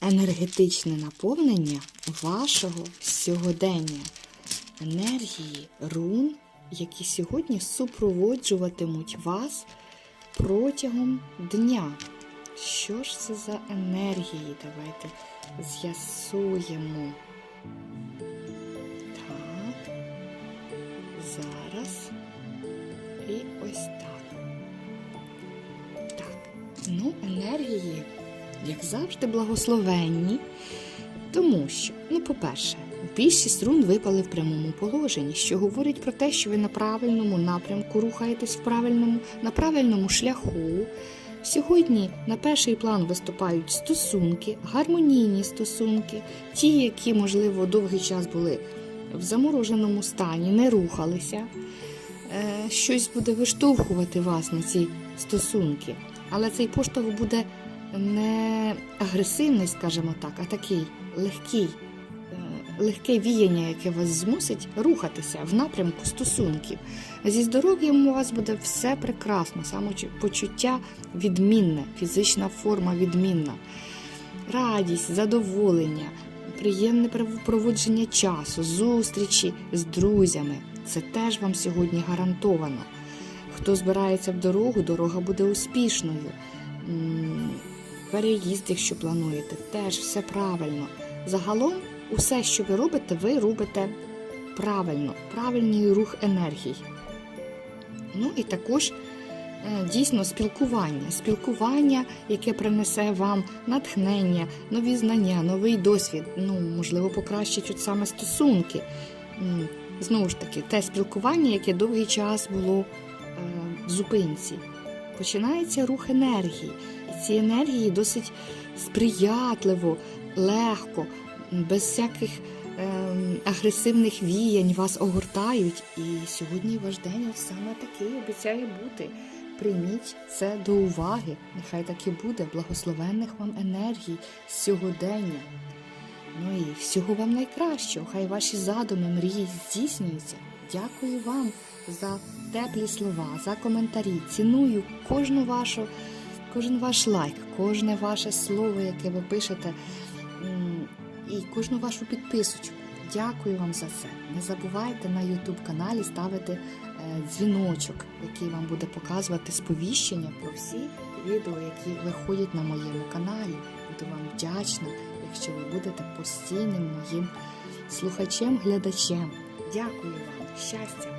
енергетичне наповнення вашого сьогодення, енергії рун, які сьогодні супроводжуватимуть вас протягом дня. Що ж це за енергії? Давайте з'ясуємо. Так. Зараз. І ось так. Так. Ну, енергії, як завжди, благословенні. Тому що, ну, по-перше, більшість рун випали в прямому положенні, що говорить про те, що ви на правильному напрямку рухаєтесь в правильному, на правильному шляху. Сьогодні на перший план виступають стосунки, гармонійні стосунки, ті, які, можливо, довгий час були в замороженому стані, не рухалися. Е, Щось буде виштовхувати вас на ці стосунки. Але цей поштовх буде не агресивний, скажімо так, а такий легкий, е, легке віяння, яке вас змусить рухатися в напрямку стосунків. Зі здоров'ям у вас буде все прекрасно, самопочуття відмінне, фізична форма відмінна, радість, задоволення, приємне проводження часу, зустрічі з друзями. Це теж вам сьогодні гарантовано. Хто збирається в дорогу, дорога буде успішною. Переїзд, якщо плануєте, теж все правильно. Загалом, усе, що ви робите, ви робите правильно, правильний рух енергій. Ну і також е, дійсно спілкування. Спілкування, яке принесе вам натхнення, нові знання, новий досвід, ну, можливо, покращить от саме стосунки. Знову ж таки, те спілкування, яке довгий час було е, в зупинці. Починається рух енергії. Ці енергії досить сприятливо, легко, без всяких ем, агресивних віянь вас огортають. І сьогодні ваш день саме такий обіцяє бути. Прийміть це до уваги. Нехай так і буде. Благословенних вам енергій сьогодення. Ну і всього вам найкращого. Хай ваші задуми, мрії здійснюються. Дякую вам за теплі слова, за коментарі. Ціную кожну вашу, кожен ваш лайк, кожне ваше слово, яке ви пишете, і кожну вашу підписочку. Дякую вам за це. Не забувайте на YouTube каналі ставити е, дзвіночок, який вам буде показувати сповіщення про всі відео, які виходять на моєму каналі. Буду вам вдячна, якщо ви будете постійним моїм слухачем, глядачем. Дякую вам, щастя!